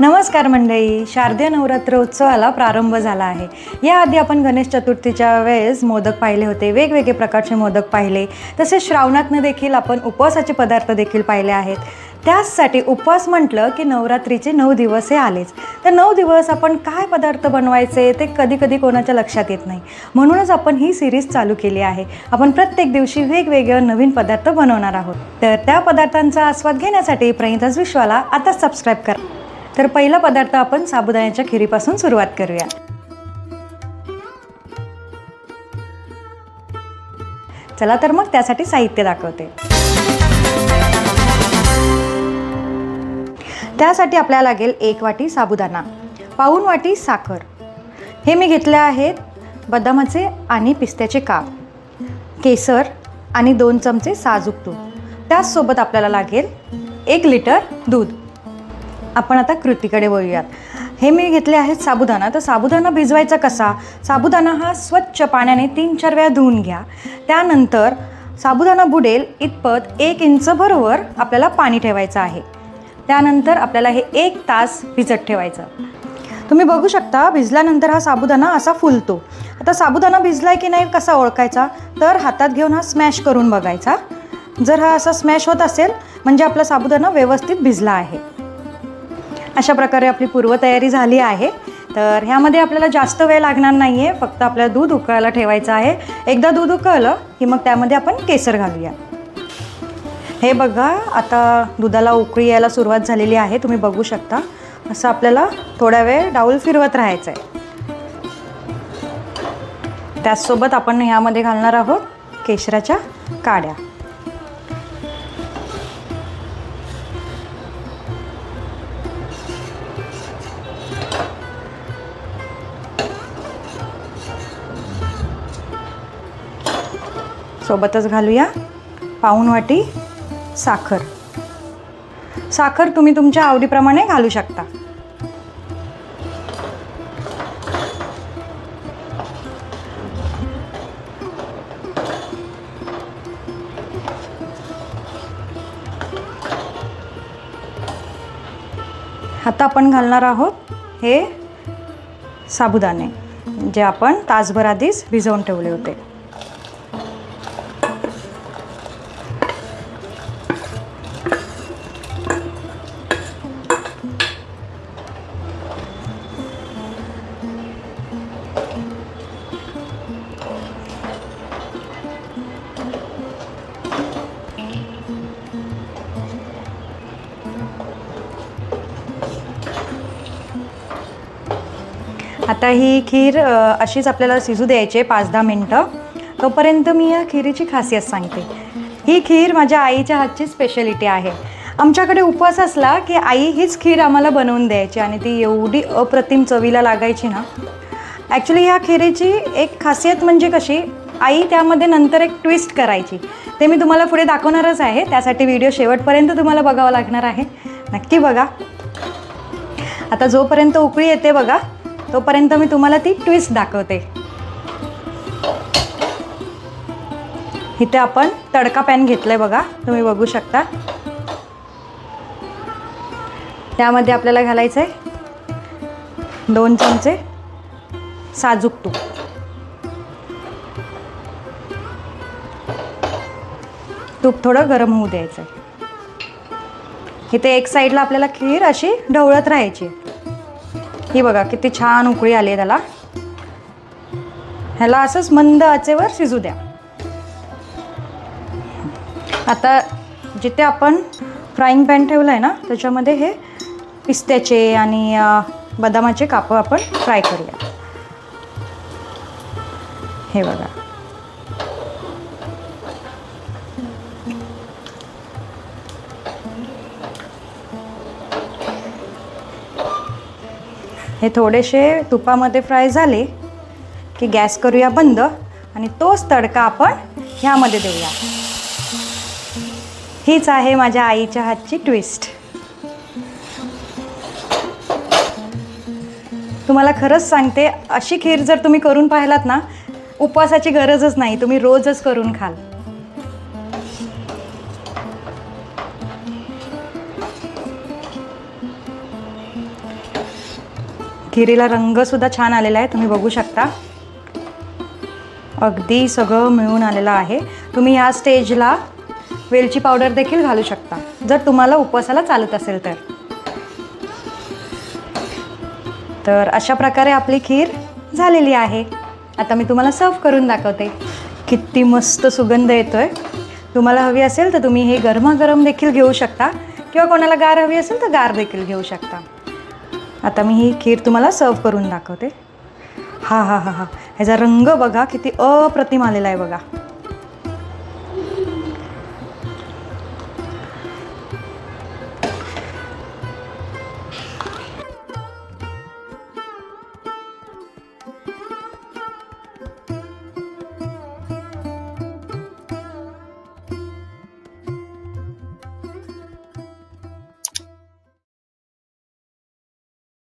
नमस्कार मंडळी. शारदीय नवरात्र उत्सवाला प्रारंभ झाला आहे. याआधी आपण गणेश चतुर्थीच्या वेळेस मोदक पाहिले होते. वेगवेगळे प्रकारचे मोदक पाहिले. तसेच श्रावणातनं देखील आपण उपवासाचे पदार्थ देखील पाहिले आहेत. त्याचसाठी उपवास म्हटलं की नवरात्रीचे नऊ दिवस हे आलेच. तर नऊ दिवस आपण काय पदार्थ बनवायचे ते कधी कधी कोणाच्या लक्षात येत नाही. म्हणूनच आपण ही सिरीज चालू केली आहे. आपण प्रत्येक दिवशी वेगवेगळे नवीन पदार्थ बनवणार आहोत. तर त्या पदार्थांचा आस्वाद घेण्यासाठी प्रणिताज विश्वाला आता सबस्क्राईब करा. तर पहिला पदार्थ आपण साबुदाण्याच्या खिरीपासून सुरुवात करूया. चला तर मग त्यासाठी साहित्य दाखवते. त्यासाठी आपल्याला लागेल एक वाटी साबुदाणा पाऊण वाटी साखर. हे मी घेतले आहेत बदामाचे आणि पिस्त्याचे काप केसर आणि दोन चमचे साजूक तूप. त्याचसोबत आपल्याला लागेल एक लिटर दूध. आपण आता कृतीकडे वळूयात. हे मी घेतले आहेत साबुदाणा. तर साबुदाणा भिजवायचा कसा? साबुदाणा हा स्वच्छ पाण्याने तीन चार वेळा धुवून घ्या. त्यानंतर साबुदाणा बुडेल इतपत एक इंच बरोबर आपल्याला पाणी ठेवायचं आहे. त्यानंतर आपल्याला हे एक तास भिजत ठेवायचं. तुम्ही बघू शकता भिजल्यानंतर हा साबुदाणा असा फुलतो. आता साबुदाणा भिजलाय की नाही कसा ओळखायचा? तर हातात घेऊन हा स्मॅश करून बघायचा. जर हा असा स्मॅश होत असेल म्हणजे आपला साबुदाणा व्यवस्थित भिजला आहे. अशा प्रकारे आपली पूर्वतयारी झाली आहे. तर ह्यामध्ये आपल्याला जास्त वेळ लागणार नाही आहे फक्त आपल्याला दूध उकळायला ठेवायचं आहे. एकदा दूध उकळलं की मग त्यामध्ये आपण केसर घालूया. हे बघा आता दुधाला उकळी यायला सुरुवात झालेली आहे तुम्ही बघू शकता. असं आपल्याला थोड्या वेळ डाऊल फिरवत राहायचं आहे त्याचसोबत आपण ह्यामध्ये घालणार आहोत केशराच्या काड्या. सोबतच घालूया. पाऊण वाटी साखर. साखर तुम्ही तुमच्या आवडीप्रमाणे घालू शकता. आता आपण घालणार आहोत हे साबुदाणे जे आपण तासभर आधीच भिजवून ठेवले होते. आता ही खीर अशीच आपल्याला शिजू द्यायची आहे पाच दहा मिनटं. तोपर्यंत मी या खिरीची खासियत सांगते. ही खीर माझ्या आईच्या हातची स्पेशलिटी आहे. आमच्याकडे उपवास असला की आई हीच खीर आम्हाला बनवून द्यायची आणि ती एवढी अप्रतिम चवीला लागायची ना. ॲक्च्युली ह्या खिरीची एक खासियत म्हणजे कशी आई त्यामध्ये नंतर एक ट्विस्ट करायची. ते मी तुम्हाला पुढे दाखवणारच आहे. त्यासाठी व्हिडिओ शेवटपर्यंत तुम्हाला बघावं लागणार आहे. नक्की बघा. आता जोपर्यंत उकळी येते बघा तोपर्यंत मी तुम्हाला ती ट्विस्ट दाखवते. इथे आपण तडका पॅन घेतलाय बघा तुम्ही बघू शकता. त्यामध्ये आपल्याला घालायचं आहे दोन चमचे साजूक तूप. तूप थोडं गरम होऊ द्यायचं आहे इथे एक साईडला आपल्याला खीर अशी ढवळत राहायची. ही बघा किती छान उकळी आली आहे त्याला. ह्याला असंच मंद आचेवर शिजू द्या. आता जिथे आपण फ्राईंग पॅन ठेवलं आहे ना त्याच्यामध्ये हे पिस्त्याचे आणि बदामाचे कापं आपण फ्राय करूया. हे बघा. हे थोडेसे तुपामध्ये फ्राय झाले की गॅस करूया बंद आणि तोच तडका आपण ह्यामध्ये देऊया. हीच आहे माझ्या आईच्या हातची ट्विस्ट. तुम्हाला खरंच सांगते अशी खीर जर तुम्ही करून पाहिलात ना उपवासाची गरजच नाही तुम्ही रोजच करून खाल. खिरीला रंगसुद्धा छान आलेला आहे तुम्ही बघू शकता. अगदी सगळं मिळून आलेलं आहे. तुम्ही या स्टेजला वेलची पावडर देखील घालू शकता. जर तुम्हाला उपवासाला चालत असेल तर. तर अशा प्रकारे आपली खीर झालेली आहे. आता मी तुम्हाला सर्व करून दाखवते. किती मस्त सुगंध येतोय. तुम्हाला हवी असेल तर तुम्ही हे गरमागरम देखील घेऊ शकता. किंवा कोणाला गार हवी असेल तर गार देखील घेऊ शकता. आता मी ही खीर तुम्हाला सर्व करून दाखवते. हा हा हा हा. ह्याचा रंग बघा किती अप्रतिम आलेला आहे बघा.